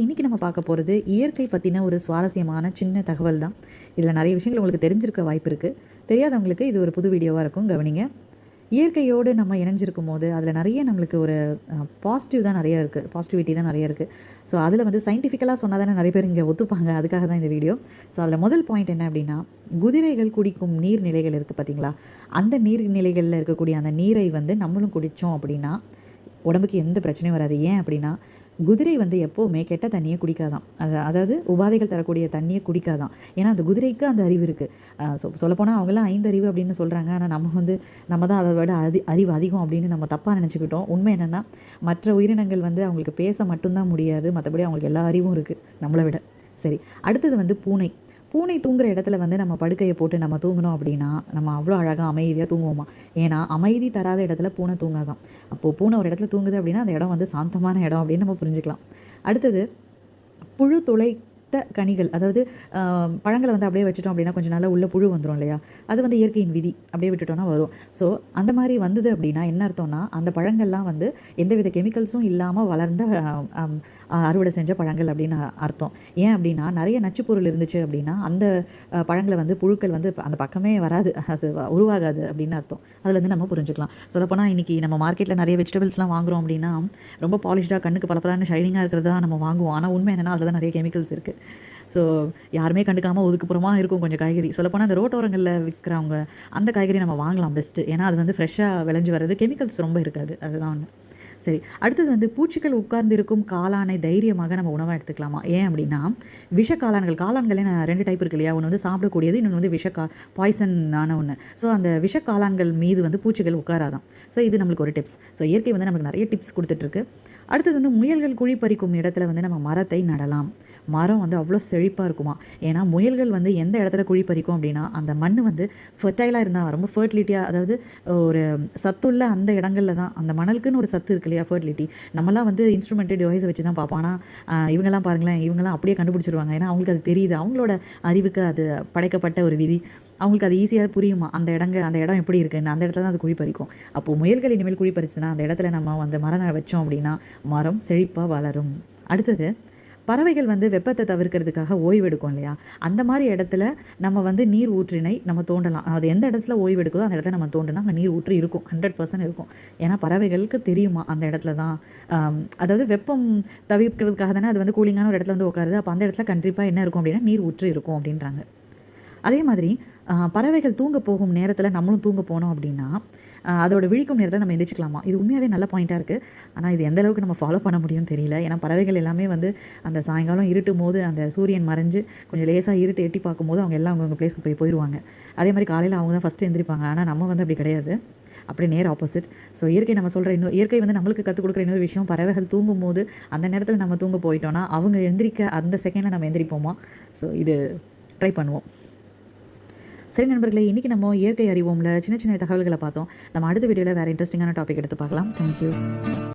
இன்றைக்கி நம்ம பார்க்க போகிறது இயற்கை பற்றின ஒரு சுவாரஸ்யமான சின்ன தகவல் தான். இதில் நிறைய விஷயங்கள் உங்களுக்கு தெரிஞ்சிருக்க வாய்ப்பு இருக்குது தெரியாதவங்களுக்கு இது ஒரு புது வீடியோவாக இருக்கும் கவனிங்க. இயற்கையோடு நம்ம இணைஞ்சிருக்கும் போது அதில் நிறைய நம்மளுக்கு ஒரு பாசிட்டிவ் தான் நிறைய இருக்குது பாசிட்டிவிட்டி தான் நிறைய இருக்குது ஸோ அதில் வந்து சயின்டிஃபிக்கலாக சொன்னால் தானே நிறைய பேர் இங்கே ஒத்துப்பாங்க. அதுக்காக தான் இந்த வீடியோ. ஸோ அதில் முதல் பாயிண்ட் என்ன அப்படின்னா குதிரைகள் குடிக்கும் நீர்நிலைகள் இருக்குது பார்த்தீங்களா அந்த நீர்நிலைகளில் இருக்கக்கூடிய அந்த நீரை வந்து நம்மளும் குடித்தோம் அப்படின்னா உடம்புக்கு எந்த பிரச்சனையும் வராது. ஏன் அப்படின்னா குதிரை வந்து எப்போவுமே கெட்ட தண்ணியை குடிக்காதான். அது அதாவது உபாதைகள் தரக்கூடிய தண்ணியை குடிக்காதான். ஏன்னா அந்த குதிரைக்கு அந்த அறிவு இருக்குது சொ சொல்லப்போனால் அவங்களாம் ஐந்து அறிவு அப்படின்னு சொல்கிறாங்க ஆனால் நம்ம வந்து நம்ம தான் அதை விட அதி அறிவு அதிகம் அப்படின்னு நம்ம தப்பாக நினச்சிக்கிட்டோம். உண்மை என்னென்னா மற்ற உயிரினங்கள் வந்து அவங்களுக்கு பேச மட்டும்தான் முடியாது. மற்றபடி அவங்களுக்கு எல்லா அறிவும் இருக்குது நம்மளை விட. சரி அடுத்தது வந்து பூனை. பூனை தூங்குற இடத்துல வந்து நம்ம படுக்கையை போட்டு நம்ம தூங்கினோம் அப்படின்னா நம்ம அவ்வளோ அழகாக அமைதியாக தூங்குவோமா? ஏன்னா அமைதி தராத இடத்துல பூனை தூங்காதான். அப்போது பூனை ஒரு இடத்துல தூங்குது அப்படின்னா அந்த இடம் வந்து சாந்தமான இடம் அப்படின்னு நம்ம புரிஞ்சுக்கலாம். அடுத்தது புழு துளை கனிகள் அதாவது பழங்களை வந்து அப்படியே வச்சுட்டோம் அப்படின்னா கொஞ்சம் நல்லா உள்ள புழு வந்துடும் இல்லையா? அது வந்து இயற்கையின் விதி. அப்படியே விட்டுட்டோம்னா வரும். ஸோ அந்த மாதிரி வந்தது அப்படின்னா என்ன அர்த்தம்னா அந்த பழங்கள்லாம் வந்து எந்தவித கெமிக்கல்ஸும் இல்லாமல் வளர்ந்த அறுவடை செஞ்ச பழங்கள் அப்படின்னு அர்த்தம். ஏன் அப்படின்னா நிறைய நச்சுப்பொருள் இருந்துச்சு அப்படின்னா அந்த பழங்களை வந்து புழுக்கள் வந்து அந்த பக்கமே வராது. அது உருவாகாது அப்படின்னு அர்த்தம். அதுலேருந்து நம்ம புரிஞ்சுக்கலாம். சொல்லப்போனால் இன்றைக்கி நம்ம மார்க்கெட்டில் நிறைய வெஜிடபிள்ஸ்லாம் வாங்குகிறோம் அப்படின்னா ரொம்ப பாலிஷ்டாக கண்ணுக்கு பலப்பலான ஷைனிங்காக இருக்கிறது தான் நம்ம வாங்குவோம். ஆனால் உண்மை என்னென்னா அதில் தான் நிறைய கெமிக்கல்ஸ் இருக்குது ஸோ யாருமே கண்டுக்காமல் ஒதுக்குப்புறமாக இருக்கும் கொஞ்சம் காய்கறி. சொல்லப்போனால் அந்த ரோட்டோரங்களில் விற்கிறவங்க அந்த காய்கறி நம்ம வாங்கலாம் பெஸ்ட்டு ஏன்னா அது வந்து ஃப்ரெஷ்ஷாக விளைஞ்சு வர்றது. கெமிக்கல்ஸ் ரொம்ப இருக்காது. அதுதான் ஒன்று சரி அடுத்தது வந்து பூச்சிகள் உட்கார்ந்திருக்கும் காளானை தைரியமாக நம்ம உணவாக எடுத்துக்கலாமா? ஏன் அப்படின்னா விஷ காளான்கள் காளான்களே ரெண்டு டைப் இருக்கு இல்லையா? ஒன்று வந்து சாப்பிடக்கூடியது இன்னொன்று வந்து விஷ கா பாய்சனான ஒன்று ஸோ அந்த விஷ காளான்கள் மீது வந்து பூச்சிகள் உட்காராதான் ஸோ இது நம்மளுக்கு ஒரு டிப்ஸ் ஸோ இயற்கை வந்து நமக்கு நிறைய டிப்ஸ் கொடுத்துட்ருக்கு அடுத்தது வந்து முயல்கள் குழி பறிக்கும் இடத்துல வந்து நம்ம மரத்தை நடலாம். மரம் வந்து அவ்வளோ செழிப்பாக இருக்குமா? ஏன்னா முயல்கள் வந்து எந்த இடத்துல குழி பறிக்கும் அப்படின்னா அந்த மண் வந்து ஃபர்டைலாக இருந்தால் ரொம்ப ஃபர்டிலிட்டியாக அதாவது ஒரு சத்துள்ள அந்த இடங்களில் தான். அந்த மணலுக்குன்னு ஒரு சத்து இருக்கு இல்லையா ஃபர்டிலிட்டி நம்மலாம் வந்து இன்ஸ்ட்ருமெண்ட்டு டிவைஸை வச்சு தான் பார்ப்போம் ஆனால் இவங்கெல்லாம் பாருங்களேன் இவங்கெல்லாம் அப்படியே கண்டுபிடிச்சிருவாங்க. ஏன்னா அவங்களுக்கு அது தெரியுது. அவங்களோட அறிவுக்கு அது படைக்கப்பட்ட ஒரு விதி. அவங்களுக்கு அது ஈஸியாக புரியுமா? அந்த இடங்க அந்த இடம் எப்படி இருக்குன்னு? அந்த இடத்துல தான் அது குழி பறிக்கும். அப்போது முயல்கள் இனிமேல் குழி பறிச்சுன்னா அந்த இடத்துல நம்ம வந்து மரம் வச்சோம் அப்படின்னா மரம் செழிப்பாக வளரும். அடுத்தது பறவைகள் வந்து வெப்பத்தை தவிர்க்கிறதுக்காக ஓய்வெடுக்கும் இல்லையா? அந்த மாதிரி இடத்துல நம்ம வந்து நீர் ஊற்றினை நம்ம தோண்டலாம். அது எந்த இடத்துல ஓய்வு எடுக்குதோ அந்த இடத்துல நம்ம தோண்டினா அங்கே நீர் ஊற்றி இருக்கும். ஹண்ட்ரட் பர்சன்ட் இருக்கும். ஏன்னா பறவைகளுக்கு தெரியுமா அந்த இடத்துல தான்? அதாவது வெப்பம் தவிர்க்கிறதுக்காக தானே அது வந்து கூலிங்கான ஒரு இடத்துல வந்து உட்காருது அப்போ அந்த இடத்துல கண்டிப்பாக என்ன இருக்கும் அப்படின்னா நீர் ஊற்றி இருக்கும் அப்படின்றாங்க. அதே மாதிரி பறவைகள் தூங்க போகும் நேரத்தில் நம்மளும் தூங்க போனோம் அப்படின்னா அதோட விழிக்கும் நேரத்தில் நம்ம எந்திரிச்சிக்கலாமா? இது உண்மையாகவே நல்ல பாயிண்ட்டாக இருக்குது ஆனால் இது எந்த அளவுக்கு நம்ம ஃபாலோ பண்ண முடியும்னு தெரியல. ஏன்னா பறவைகள் எல்லாமே வந்து அந்த சாயங்காலம் இருட்டும் போது அந்த சூரியன் மறைஞ்சு கொஞ்சம் லேசாக இருட்டு எட்டி பார்க்கும்போது அவங்க எல்லாம் அவங்கவுங்க பிளேஸ்க்கு போய் போயிடுவாங்க அதே மாதிரி காலையில் அவங்க தான் ஃபஸ்ட்டு எந்திரிப்பாங்க. ஆனால் நம்ம வந்து அப்படி கிடையாது. அப்படி நேர் ஆப்போசிட் ஸோ இயற்கை நம்ம சொல்கிற இன்னொரு இயற்கை வந்து நம்மளுக்கு கற்றுக் கொடுக்குற இன்னொரு விஷயம் பறவைகள் தூங்கும் போது அந்த நேரத்தில் நம்ம தூங்க போயிட்டோன்னா அவங்க எந்திரிக்க அந்த செகண்டில் நம்ம எந்திரிப்போமா? ஸோ இது ட்ரை பண்ணுவோம். சரி நண்பர்களே இன்றைக்கி நம்ம இயற்கை அறிவோம்ல சின்ன சின்ன தகவல்களை பார்த்தோம். நம்ம அடுத்த வீடியோவில் வேறு இன்ட்ரெஸ்டிங்கான டாபிக் எடுத்து பார்க்கலாம். தேங்க்யூ